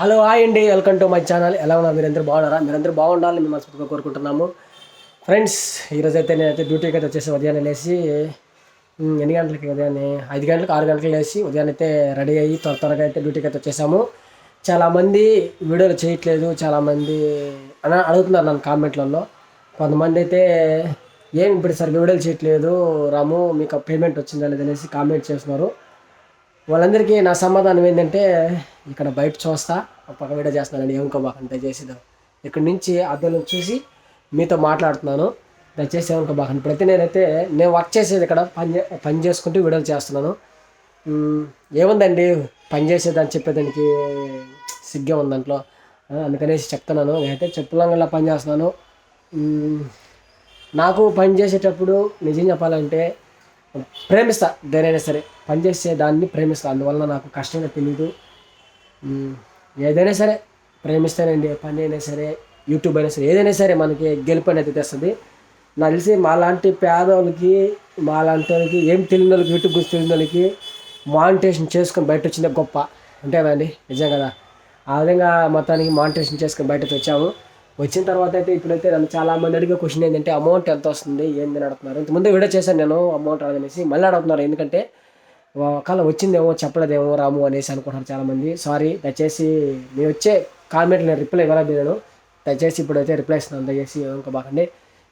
Hello hi అండి. Welcome to my channel. ఎలా ఉన్నారు? మీరందరూ బాగున్నారా? మీరందరూ బాగుండాలని మేము మనస్ఫూర్తిగా కోరుకుంటున్నాము. ఫ్రెండ్స్ ఈరోజు అయితే నేనైతే డ్యూటీకి అయితే వచ్చేసి ఉదయాన్నే లేచి ఎన్ని గంటలకి ఉదయాన్నే? ఐదు గంటలకు ఆరు గంటలకు లేచి ఉదయాన్నే అయితే రెడీ అయ్యి త్వర త్వరగా అయితే డ్యూటీకి అయితే వచ్చేసాము. చాలామంది వీడియోలు చేయట్లేదు. చాలామంది అని అడుగుతున్నారు నన్ను కామెంట్లలో. కొంతమంది అయితే ఏం ఇప్పుడు సరిగ్గా వీడియోలు చేయట్లేదు? రాము మీకు పేమెంట్ వచ్చిందా లేదనేసి అనేసి కామెంట్ చేస్తున్నారు. వాళ్ళందరికీ నా సమాధానం ఏంటంటే ఇక్కడ బయట చూస్తా పక్క వీడియో చేస్తున్నానండి ఏమనుకోబాకండి చేసేదాం ఇక్కడ ఇక్కడి నుంచి అద్దంలో చూసి మీతో మాట్లాడుతున్నాను. దయచేసి ఏమనుకోబాకండి ప్రతి నేనైతే నేను వర్క్ చేసేది ఇక్కడ పని చే- పని చేసుకుంటూ వీడియోలు చేస్తున్నాను. ఏముందండి? పని చేసేదని చెప్పేదానికి సిగ్గే ఉంది దాంట్లో. అందుకనేసి చెప్తున్నాను. నేనైతే చెప్పులంగా పని చేస్తున్నాను. నాకు పని చేసేటప్పుడు నిజం చెప్పాలంటే ప్రేమిస్తా దేనైనా సరే. పనిచేసే దాన్ని ప్రేమిస్తా. అందువల్ల నాకు కష్టంగా తెలియదు ఏదైనా సరే ప్రేమిస్తానండి. పని అయినా సరే యూట్యూబ్ అయినా సరే ఏదైనా సరే మనకి గెలుపు అనేది తెస్తుంది. నాకు తెలిసి మాలాంటి పేదవాళ్ళకి మాలాంటి వాళ్ళకి ఏం తెలియని వాళ్ళకి యూట్యూబ్ గురించి తెలియని వాళ్ళకి మానిటేషన్ చేసుకొని బయట వచ్చిందే గొప్ప అంతేనండి నిజం కదా? ఆ విధంగా మొత్తానికి మానిటేషన్ చేసుకొని బయటకు వచ్చాము. వచ్చిన తర్వాత అయితే ఇప్పుడైతే నన్ను చాలా మంది అడిగే క్వశ్చన్ ఏంటంటే అమౌంట్ ఎంత వస్తుంది? ఏంది? అని అడుగుతున్నారు. ఇంతకుముందు వీడియో చేశాను నేను అమౌంట్ అడగనేసి మళ్ళీ అడుగుతున్నారు. ఎందుకంటే ఒకవేళ వచ్చిందేమో చెప్పలేదేమో రాము అనేసి అనుకుంటున్నారు చాలామంది. సారీ దయచేసి మీ వచ్చే కామెంట్ నేను రిప్లై ఇవ్వలేదు దయచేసి ఇప్పుడైతే రిప్లై ఇస్తున్నాను. దయచేసి అనుకోబాకండి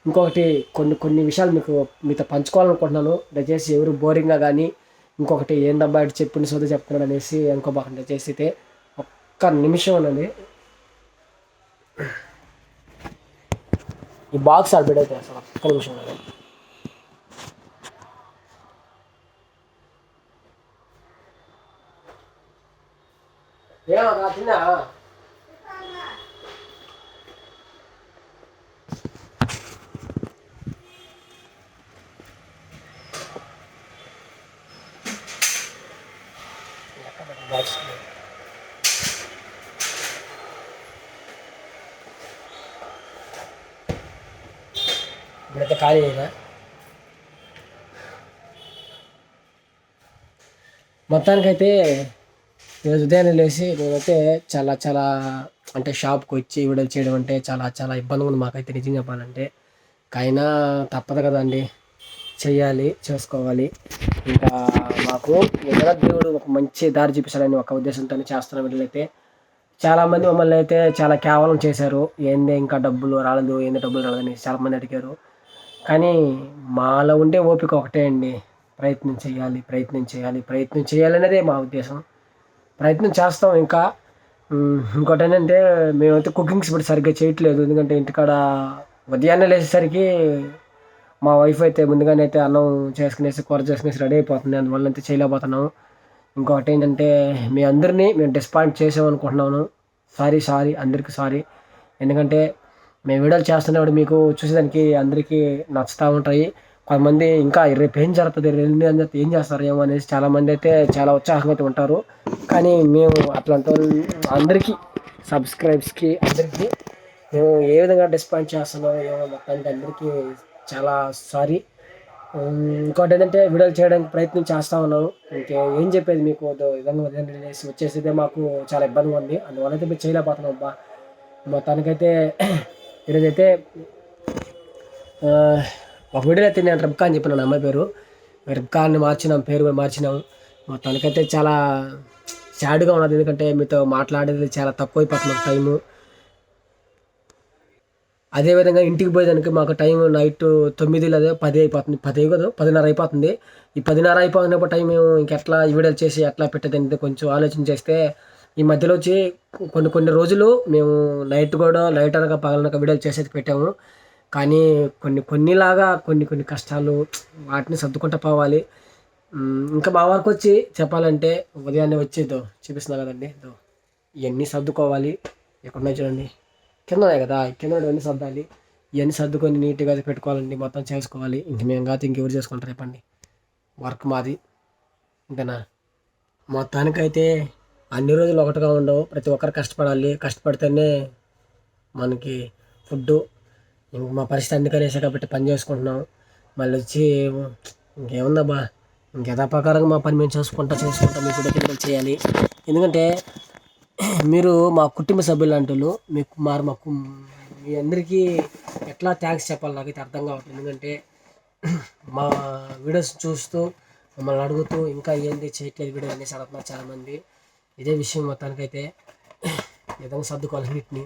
ఇంకొకటి కొన్ని కొన్ని విషయాలు మీకు మీతో పంచుకోవాలనుకుంటున్నాను. దయచేసి ఎవరు బోరింగ్గా కానీ ఇంకొకటి ఏందబ్బా ఇటు చెప్పిన సోద చెప్తున్నాడు అనేసి అనుకోబాకండి దయచేసి అయితే ఒక్క నిమిషం అన్నది ఈ బాక్స్ ఆడ పెడైతే అసలు ఒక్క నిమిషం అన్నది ఖాళీ అయినా మొత్తానికైతే ఈరోజు ఉదయాన్నే లేచి నేనైతే చాలా చాలా అంటే షాప్కి వచ్చి విడుదల చేయడం అంటే చాలా చాలా ఇబ్బందిగా ఉంది మాకైతే నిజం చెప్పాలంటే కైనా తప్పదు కదండి చేయాలి చేసుకోవాలి. ఇంకా మాకు ఏదైనా దేవుడు ఒక మంచి దారి చూపిస్తాడని ఒక ఉద్దేశంతో చేస్తున్న వీళ్ళైతే. చాలామంది మమ్మల్ని అయితే చాలా కేవలం చేశారు. ఏంది ఇంకా డబ్బులు రాలేదు ఏంది డబ్బులు రాలేదని చాలామంది అడిగారు. కానీ మాలో ఉండే ఓపిక ఒకటే అండి. ప్రయత్నం చేయాలి ప్రయత్నం చేయాలి ప్రయత్నం చేయాలనేదే మా ఉద్దేశం. ప్రయత్నం చేస్తాం ఇంకా. ఇంకోటి ఏంటంటే మేమైతే కుకింగ్స్ ఇప్పుడు సరిగ్గా చేయట్లేదు. ఎందుకంటే ఇంటికాడ ఉదయాన్నే లేచేసరికి మా వైఫ్ అయితే ముందుగానే అయితే అన్నం చేసుకునేసి కూర చేసుకునేసి రెడీ అయిపోతుంది. అందువల్ల అయితే చేయలేకపోతున్నాం ఇంకొకటి ఏంటంటే మీ అందరినీ మేము డిస్పాయింట్ చేసామనుకుంటున్నాను. సారీ సారీ అందరికీ సారీ. ఎందుకంటే మేము వీడియోలు చేస్తున్నప్పుడు మీకు చూసేదానికి అందరికీ నచ్చుతూ ఉంటాయి. కొంతమంది ఇంకా రేపు ఏం జరుగుతుంది రెండు ఏం జరుగుతుంది ఏం చేస్తారు ఏమో అనేసి చాలామంది అయితే చాలా ఉత్సాహంగా అయితే ఉంటారు. కానీ మేము అట్లాంటి అందరికీ సబ్స్క్రైబ్స్కి అందరికీ మేము ఏ విధంగా డిస్పాయింట్ చేస్తున్నాం ఏమో మొత్తానికి అందరికీ చాలా సారీ ఇంకోటి ఏంటంటే వీడియోలు చేయడానికి ప్రయత్నం చేస్తూ ఉన్నాము ఇంకే ఏం చెప్పేది మీకు విధంగా ఉదయం వచ్చేసేదే మాకు చాలా ఇబ్బందిగా ఉంది. అందువల్ల అయితే మేము చేయలేకపోతున్నాం అబ్బా. మొత్తానికైతే ఈరోజైతే ఒక వీడియో అయితే నేను రబ్కా అని చెప్పిన అమ్మాయి పేరు. రబ్కా అని మార్చినాం పేరు కూడా మార్చినాం. తనకైతే చాలా సాడ్గా ఉన్నది. ఎందుకంటే మీతో మాట్లాడేది చాలా తక్కువ అయిపోతుంది టైము. అదేవిధంగా ఇంటికి పోయేదానికి మాకు టైం నైట్ తొమ్మిది లేదా పది అయిపోతుంది. పది కదా పదిన్నర అయిపోతుంది. ఈ పదిన్నర అయిపోయినప్పుడు టైం మేము ఇంకెట్లా ఈ వీడియోలు చేసి ఎట్లా పెట్టేది అనేది కొంచెం ఆలోచన చేస్తే ఈ మధ్యలో వచ్చి కొన్ని కొన్ని రోజులు మేము నైట్ కూడా లైట్ అనగా పగలనక వీడియోలు చేసేది పెట్టాము. కానీ కొన్ని కొన్నిలాగా కొన్ని కొన్ని కష్టాలు వాటిని సర్దుకుంటూ పోవాలి. ఇంకా మా వరకు వచ్చి చెప్పాలంటే ఉదయాన్నే వచ్చేదో చూపిస్తున్నా కదండి. ఇదో ఇవన్నీ సర్దుకోవాలి. ఎక్కడున్నాయి చూడండి. కింద ఉన్నాయి కదా. కింద ఇవన్నీ సర్దాలి. ఇవన్నీ సర్దుకొని నీట్గా పెట్టుకోవాలండి. మొత్తం చేసుకోవాలి. ఇంక మేము కాదు ఇంకెవరు చేసుకుంటారు చెప్పండి. వర్క్ మాది. ఇంతేనా? మొత్తానికైతే అన్ని రోజులు ఒకటిగా ఉండవు. ప్రతి ఒక్కరు కష్టపడాలి. కష్టపడితేనే మనకి ఫుడ్డు. ఇంక మా పరిస్థితి అందుకనేసే కాబట్టి పని చేసుకుంటున్నాం. మళ్ళీ వచ్చి ఇంకేముందబ్బా ఇంక యథాప్రకారంగా మా పని మేము చేసుకుంటా చేసుకుంటా మీకు కూడా చేయాలి. ఎందుకంటే మీరు మా కుటుంబ సభ్యులు అంటున్నారు మీకు మారు మాకు మీ అందరికీ ఎట్లా థ్యాంక్స్ చెప్పాలి నాకైతే అర్థం కావట్లేదు. ఎందుకంటే మా వీడియోస్ చూస్తూ మమ్మల్ని అడుగుతూ ఇంకా ఏంది చేయట్లేదు వీడియో అనేసి అడుగుతున్నారు చాలామంది. ఇదే విషయం మొత్తానికైతే విధంగా సర్దుకోవాలి వీటిని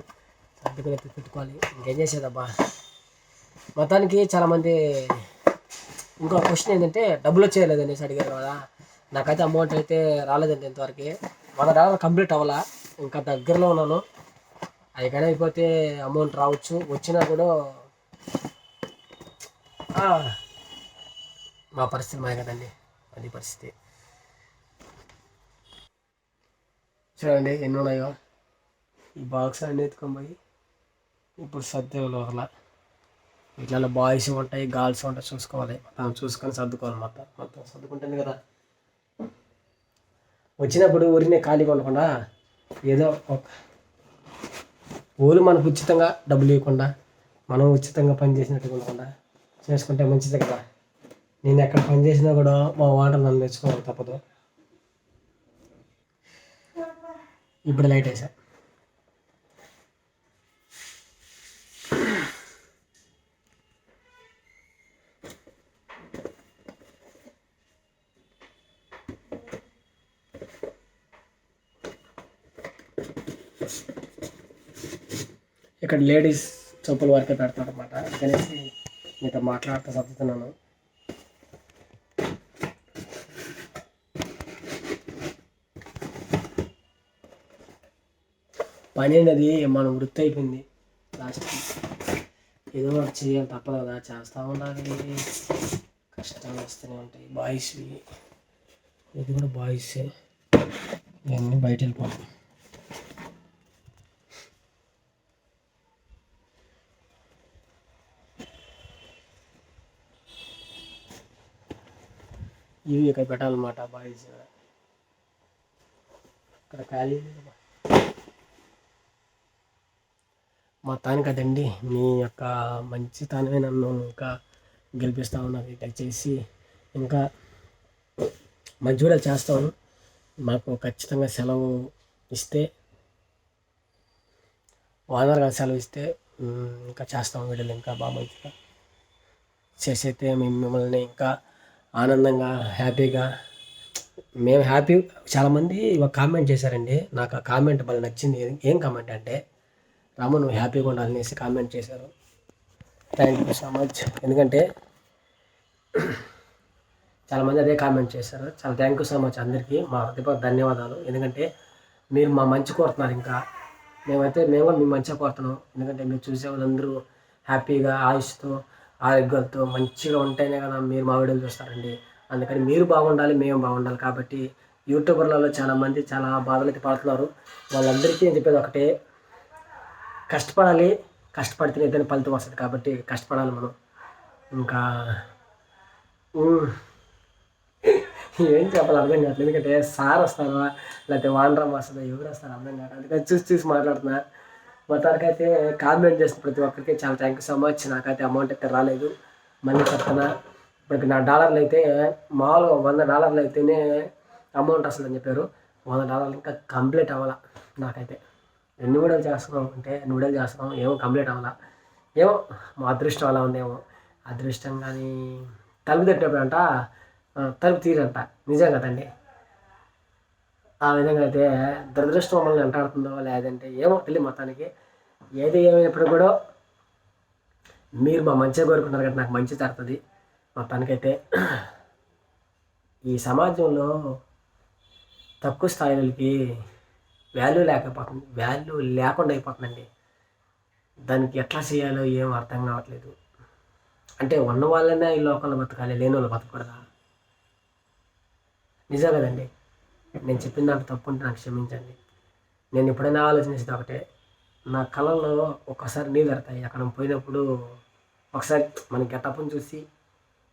సర్దుకుని అయితే పెట్టుకోవాలి. ఇంకేం చేసేదబ్బా? మొత్తానికి చాలామంది ఇంకో క్వశ్చన్ ఏంటంటే డబ్బులు వచ్చేయలేదు అనేసి అడిగారు కదా. నాకైతే అమౌంట్ అయితే రాలేదండి ఇంతవరకు. వంద డాలర్ కంప్లీట్ అవ్వాలా? ఇంకా దగ్గరలో ఉన్నాను. అది కానీ అయిపోతే అమౌంట్ రావచ్చు. వచ్చినా కూడా మా పరిస్థితి మాయ కదండి. అది పరిస్థితి. చూడండి ఎన్ని ఉన్నాయో ఈ బాక్స్ అన్ని ఎత్తుకొని పోయి ఇప్పుడు సర్దేవాళ్ళు ఒకలా ఇట్లా బాయ్స్ ఉంటాయి గర్ల్స్ ఉంటాయి చూసుకోవాలి. మొత్తం చూసుకొని సర్దుకోవాలి మొత్తం. మొత్తం సర్దుకుంటుంది కదా. వచ్చినప్పుడు ఊరినే ఖాళీగా ఉండకుండా ఏదో ఒక ఊరు మనకు ఉచితంగా డబ్బులు ఇవ్వకుండా మనం ఉచితంగా పని చేసినట్టు ఉండకుండా చేసుకుంటే మంచిది కదా. నేను ఎక్కడ పని చేసినా కూడా మా వాటర్ నన్ను తెచ్చుకోవాలి తప్పదు. ఇప్పుడు లైట్ వేసా. ఇక్కడ లేడీస్ చెప్పుల వరకే పెడతారు అనమాట అందుకనేసి మీతో మాట్లాడుతూ చదువుతున్నాను పని అనేది మన వృత్తి అయిపోయింది లాస్ట్కి ఏదో ఒకటి చేయాలి తప్పదు కదా చేస్తూ ఉండాలి. కష్టాలు వస్తూనే ఉంటాయి. బాయ్స్వి ఇది కూడా బాయ్సే ఇవన్నీ బయట వెళ్ళిపోతాం ఇవి ఇక్కడ పెట్టాలన్నమాట బాయ్స్. ఇక్కడ ఖాళీ మా తాను కదండి. మీ యొక్క మంచితనమే నన్ను ఇంకా గెలిపిస్తూ ఉన్నది. దయచేసి ఇంకా మంచి కూడా చేస్తాను. మాకు ఖచ్చితంగా సెలవు ఇస్తే ఓనర్ గారు సెలవు ఇస్తే ఇంకా చేస్తాం వీడియోలు ఇంకా బాగా మంచిగా చేసైతే మేము మిమ్మల్ని ఇంకా ఆనందంగా హ్యాపీగా మేము హ్యాపీ చాలామంది ఒక కామెంట్ చేశారండి. నాకు ఆ కామెంట్ మళ్ళీ నచ్చింది. ఏం కామెంట్ అంటే రాము నువ్వు హ్యాపీగా ఉండాలనేసి కామెంట్ చేశారు. థ్యాంక్ యూ సో మచ్ ఎందుకంటే చాలామంది అదే కామెంట్ చేశారు. చాలా థ్యాంక్ యూ సో మచ్ అందరికీ. మా హృదయపూర్వక ధన్యవాదాలు. ఎందుకంటే మీరు మా మంచి కోరుతున్నారు ఇంకా. మేమైతే మేము కూడా మీ మంచిగా కోరుతున్నాం. ఎందుకంటే మీరు చూసే వాళ్ళందరూ హ్యాపీగా ఆయుష్తో ఆరోగ్యాలతో మంచిగా ఉంటేనే కదా మీరు మా వీడియోలు చూస్తారండి. అందుకని మీరు బాగుండాలి మేము బాగుండాలి. కాబట్టి యూట్యూబర్లలో చాలామంది చాలా బాధలు అయితే పడుతున్నారు. వాళ్ళందరికీ నేను చెప్పేది ఒకటే. కష్టపడాలి కష్టపడితే ఏదైనా ఫలితం వస్తుంది. కాబట్టి కష్టపడాలి మనం. ఇంకా ఏం చెప్పాలి అర్థం కావట్లేదు. ఎందుకంటే సార్ వస్తారా లేకపోతే వానరామ్ వస్తుందా ఎవరు వస్తారా అర్థం కావట్లేదు. అందుకని చూసి చూసి మాట్లాడుతున్నా. మొత్తానికి అయితే కామెంట్ చేసిన ప్రతి ఒక్కరికి చాలా థ్యాంక్ యూ సో మచ్. నాకైతే అమౌంట్ అయితే రాలేదు. మళ్ళీ చెప్తున్నా. ఇప్పుడు నా డాలర్లు అయితే మామూలుగా వంద డాలర్లు అయితేనే అమౌంట్ వస్తుందని చెప్పారు. వంద డాలర్లు ఇంకా కంప్లీట్ అవ్వాలా నాకైతే. ఎన్ని వీడియోలు చేస్తున్నాం అంటే ఎన్ని వీడియోలు చేస్తున్నాం ఏమో కంప్లీట్ అవ్వాలా? ఏమో మా అదృష్టం అలా ఉందేమో. అదృష్టం కానీ తలుపు తట్టినప్పుడు అంట తలుపు తీరంట. నిజం కదండి ఆ విధంగా అయితే దురదృష్టం మమ్మల్ని వెంటాడుతుందో లేదంటే ఏమో తెలియదు మొత్తానికి. ఏది ఏమైనప్పుడు కూడా మీరు మా మంచిగా కోరుకుంటారు కాబట్టి నాకు మంచి జరుగుతుంది. మొత్తానికైతే ఈ సమాజంలో తక్కువ స్థాయిలకి వాల్యూ లేకపోతుంది వాల్యూ లేకుండా అయిపోతుందండి. దానికి ఎట్లా చేయాలో ఏం అర్థం కావట్లేదు. అంటే ఉన్న వాళ్ళనే ఈ లోకంలో బతకాలి లేని వాళ్ళు బతకూడదా? నిజం కదండి. నేను చెప్పిన దాంట్లో తప్పు ఉంటే నాకు క్షమించండి. నేను ఎప్పుడైనా ఆలోచించేది ఒకటే నా కళల్లో ఒక్కసారి నీళ్ళు పెడతాయి అక్కడ పోయినప్పుడు ఒకసారి మన గెటప్ని చూసి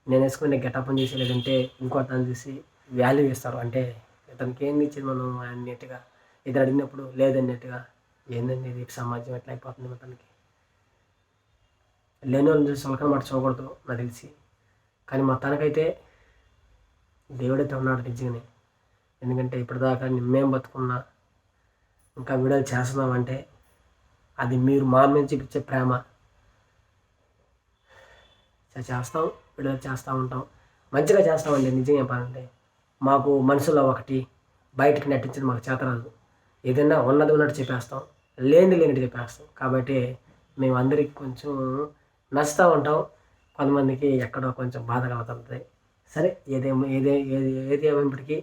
నేను వేసుకునే గెటప్ని చూసి లేదంటే ఇంకో దాన్ని చూసి వాల్యూ ఇస్తారు అంటే ఇతనికి ఏంది ఇచ్చింది మనం అన్నట్టుగా ఇది అడిగినప్పుడు లేదన్నట్టుగా ఏందండి ఇది? సమాజం ఎట్లా అయిపోతుంది మొత్తానికి లేని వాళ్ళని చూసి వాళ్ళకన్నా మాట చూడకూడదు నాకు తెలిసి. కానీ మొత్తానికైతే దేవుడైతే ఉన్నాడు నిజంగానే. ఎందుకంటే ఇప్పటిదాకా మేము బతుకున్నా ఇంకా వీడియోలు చేస్తున్నామంటే అది మీరు మా మీద చూపించే ప్రేమ. చేస్తాం వీడియోలు చేస్తూ ఉంటాం. మంచిగా చేస్తామండి నిజంగా చెప్పాలంటే. మాకు మనసులో ఒకటి బయటకు నటించడం మాకు చేతరాదు ఏదైనా ఉన్నది ఉన్నట్టు చెప్పేస్తాం. లేనిది లేనిది చెప్పేస్తాం. కాబట్టి మేము అందరికి కొంచెం నచ్చుతూ ఉంటాం. కొంతమందికి ఎక్కడో కొంచెం బాధ కలుగుతుంది సరే ఏదేమో ఏదే ఏది ఏది ఏమైనప్పటికీ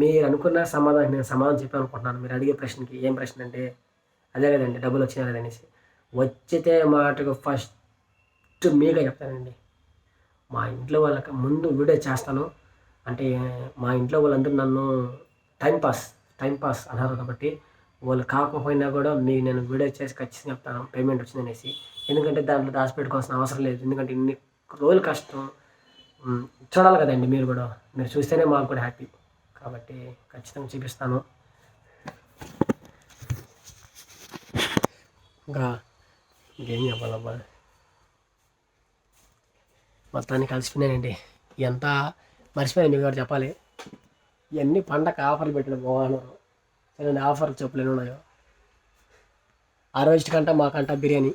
మీరు అనుకున్న సమాధానం నేను సమాధానం చెప్పాను అనుకుంటున్నాను మీరు అడిగే ప్రశ్నకి ఏం ప్రశ్న అంటే అదే కదండి డబ్బులు వచ్చినా లేదనేసి వచ్చితే మాటకు ఫస్ట్ మీగా చెప్తానండి. మా ఇంట్లో వాళ్ళకి ముందు వీడియో చేస్తాను. అంటే మా ఇంట్లో వాళ్ళందరూ నన్ను టైం పాస్ టైం పాస్ అన్నారు కాబట్టి వాళ్ళు కాకపోయినా కూడా మీకు నేను వీడియో చేసి ఖచ్చితంగా చెప్తాను పేమెంట్ వచ్చిందనేసి ఎందుకంటే దాంట్లో దాచిపెట్టుకోవాల్సిన అవసరం లేదు. ఎందుకంటే ఇన్ని రోజులు కష్టం. చూడాలి కదండి మీరు కూడా. మీరు చూస్తేనే మాకు కూడా హ్యాపీ. కాబట్టి ఖచ్చితంగా చూపిస్తాను. ఇంకా ఇంకేం చెప్పాలబ్బా? మొత్తాన్ని కలిసిపోయినానండి. ఎంత మర్చిపోయాను మీకు కూడా చెప్పాలి. ఇవన్నీ పండగ ఆఫర్లు పెట్టిన బాగున్నారు చూడండి ఆఫర్లు చెప్పులు ఉన్నాయో? ఆ రోజు కంట మాకంట బిర్యానీ.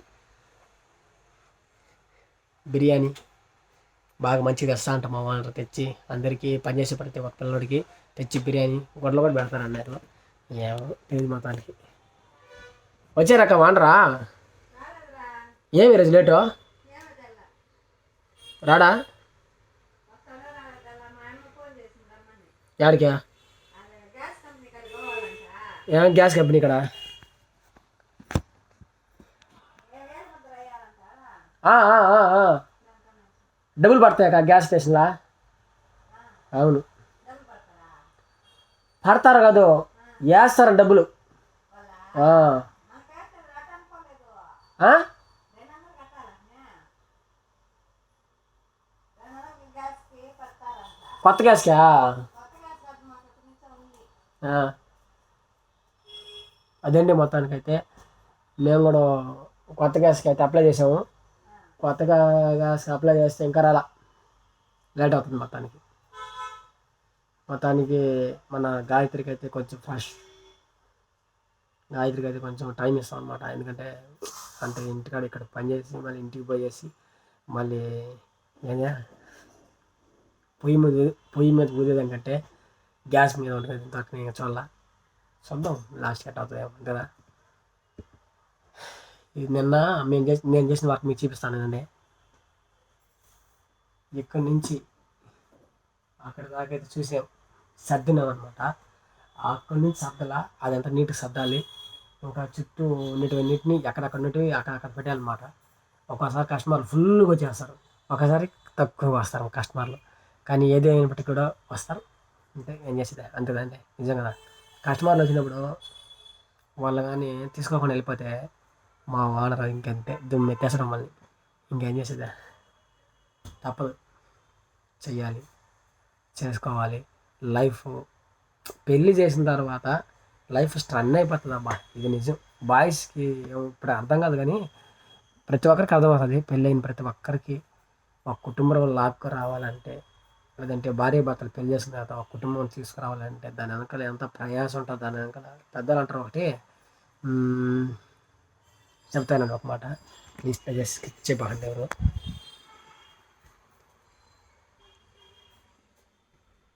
బిర్యానీ. బాగా మంచిగా తెస్తా అంట మా వాళ్ళు తెచ్చి. అందరికీ పనిచేసే ప్రతి ఒక్క పిల్లడికి తెచ్చి బిర్యానీ. గొడవలు కూడా పెడతారు అన్నారు ఏమో తెలియదు మొత్తానికి. వచ్చారక్క వాండరా ఏమి ఈరోజు లేటు? రాడా? యాడికా ఏం గ్యాస్ కంపెనీ ఇక్కడ ఆ, ఆ, ఆ, ఆ. డబ్బులు గ్యాస్ స్టేషన్లా అవును పడతారు కాదు వేస్తారు డబ్బులు ఆ. ఆ? కొత్త గ్యాస్కా అదండి మొత్తానికైతే. మేము కూడా కొత్త గ్యాస్కి అయితే అప్లై చేసాము. కొత్తగా గ్యాస్ అప్లై చేస్తే ఇంకా రాలా. లేట్ అవుతుంది మొత్తానికి. మొత్తానికి మన గాయత్రికి అయితే కొంచెం ఫస్ట్ గాయత్రికి అయితే కొంచెం టైం ఇస్తాం అనమాట ఎందుకంటే అంటే ఇంటికాడ ఇక్కడ పని చేసి మళ్ళీ ఇంటికి పోయేసి మళ్ళీ ఏంటా పొయ్యి మీద పొయ్యి మీద ఊదేదానికంటే గ్యాస్ మీద ఉంటుంది తక్కువ ఇంకా చూడాల చూద్దాం లాస్ట్ కట్ అవుతుంది కదా ఇది నిన్న మేము చేసి నేను చేసిన వర్క్ మీకు చూపిస్తాను అండి ఇక్కడి నుంచి అక్కడ దాకా అయితే చూసాం. సర్దినాం అనమాట అక్కడి నుంచి సర్దలా అదంతా నీట్గా సర్దాలి. ఇంకా చుట్టూ నీటిని ఎక్కడక్కడ నీటివి అక్కడక్కడ పెట్టాలన్నమాట. ఒక్కోసారి కస్టమర్లు ఫుల్గా వచ్చేస్తారు. ఒకసారి తక్కువ వస్తారు కస్టమర్లు. కానీ ఏది అయినప్పటికీ కూడా వస్తారు. అంటే ఏం చేసేది? అంతేదండి నిజం కదా కస్టమర్లు వచ్చినప్పుడు వాళ్ళు కానీ తీసుకోకుండా వెళ్ళిపోతే మా ఓనర్ ఇంకంతే దుమ్ము ఎత్తేసడం మళ్ళీ. ఇంకేం చేసేదా? తప్పదు. చెయ్యాలి. చేసుకోవాలి. లైఫ్ పెళ్ళి చేసిన తర్వాత లైఫ్ స్ట్రన్ అయిపోతుంది అబ్బా. ఇది నిజం. బాయ్స్కి ఇప్పుడు అర్థం కాదు కానీ ప్రతి ఒక్కరికి అర్థమవుతుంది. పెళ్ళైన ప్రతి ఒక్కరికి ఒక కుటుంబం లాక్కు రావాలంటే లేదంటే భార్య భర్తలు పెళ్ళి చేసిన తర్వాత ఒక కుటుంబం తీసుకురావాలంటే దాని వెనకాల ఎంత ప్రయాసం ఉంటుంది దాని వెనకాల పెద్దలు అంటారు ఒకటి. చెప్తానండి ఒక మాట. ప్లీజ్ ప్లీజ్ స్కిప్ ఎవరు.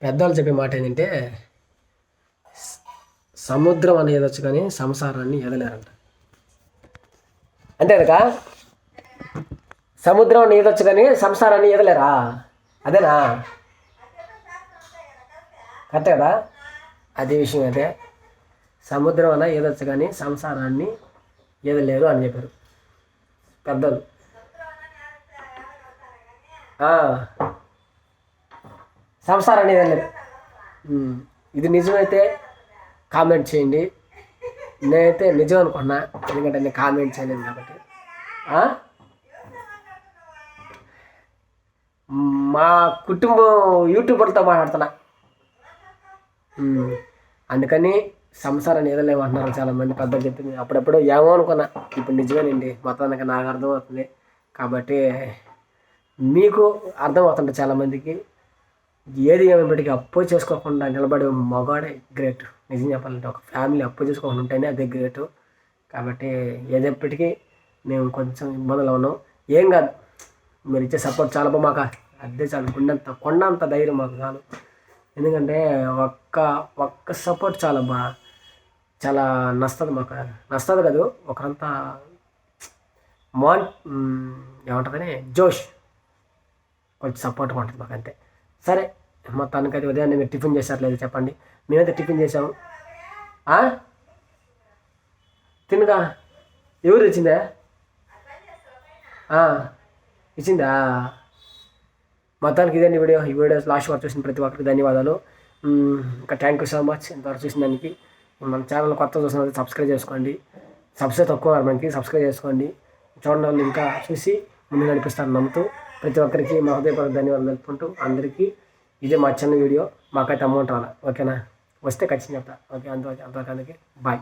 పెద్దవాళ్ళు చెప్పే మాట ఏంటంటే సముద్రం అని ఏదొచ్చు కానీ సంసారాన్ని ఏదలేరంట. అంతే కదా సముద్రం అని ఈదొచ్చు కానీ సంసారాన్ని ఎదలేరా అదేనా? కరెక్ట్ కదా? అదే విషయం అయితే. సముద్రం అన్న ఏదొచ్చు కానీ సంసారాన్ని ఈదలేరు అని చెప్పారు. పెద్దలు. సంసారాన్ని ఈదలేరు ఇది నిజమైతే కామెంట్ చేయండి. నేనైతే నిజం అనుకున్నా ఎందుకంటే నేను కామెంట్ చేయలేదు కాబట్టి. మా కుటుంబం యూట్యూబర్తో మాట్లాడుతున్నా. అందుకని సంసారాన్ని ఏదలేమంటున్నారు చాలా మంది పెద్దలు చెప్పింది. అప్పుడప్పుడు ఏమో అనుకున్నా. ఇప్పుడు నిజమేనండి. మొత్తానికి నాకు అర్థమవుతుంది. కాబట్టి మీకు అర్థమవుతుంది చాలామందికి ఏది ఏమైనప్పటికీ అప్పు చేసుకోకుండా నిలబడే మగాడే గ్రేట్. నిజం చెప్పాలంటే ఒక ఫ్యామిలీ అప్పు చేసుకోకుండా ఉంటేనే అదే గ్రేట్. కాబట్టి ఏదప్పటికీ మేము కొంచెం ఇబ్బందులు ఉన్నాం. ఏం కాదు. మీరు ఇచ్చే సపోర్ట్ చాలా బాగా మాకు. అదే చాలు. కొండంత కొండంత ధైర్యం మాకు చాలు. ఎందుకంటే ఒక్క ఒక్క సపోర్ట్ చాలా బా చాలా నస్తుంది మాకు. నస్తుంది కాదు ఒకరంతా మాన్ ఏమంటుందని జోష్. కొంచెం సపోర్ట్గా ఉంటుంది మాకు అంతే సరే మొత్తానికి అయితే ఉదయాన్నే మీరు టిఫిన్ చేశారు లేదు చెప్పండి. మేమైతే టిఫిన్ చేసాము తినగా ఎవరు ఇచ్చిందే? ఇచ్చిందా? మొత్తానికి ఇదండి వీడియో. ఈ వీడియో లాస్ట్ వరకు చూసిన ప్రతి ఒక్కరికి ధన్యవాదాలు. ఇంకా థ్యాంక్ యూ సో మచ్ ఇంతవరకు చూసిన దానికి. మన ఛానల్ కొత్త చూసిన సబ్స్క్రైబ్ చేసుకోండి. సబ్స్క్రైబ్ తక్కువ మనకి సబ్స్క్రైబ్ చేసుకోండి. చూడండి వాళ్ళు ఇంకా చూసి ముందు నడిపిస్తాను నమ్ముతూ ప్రతి ఒక్కరికి మా హృదయపూర్వక ధన్యవాదాలు తెలుపుకుంటూ అందరికీ ఇదే మా చిన్న వీడియో. మాకైతే అమౌంట్ రాలా. ఓకేనా? వస్తే ఖచ్చితంగా చెప్తా. ఓకే అంత అంతవరకు అందుకే. బాయ్.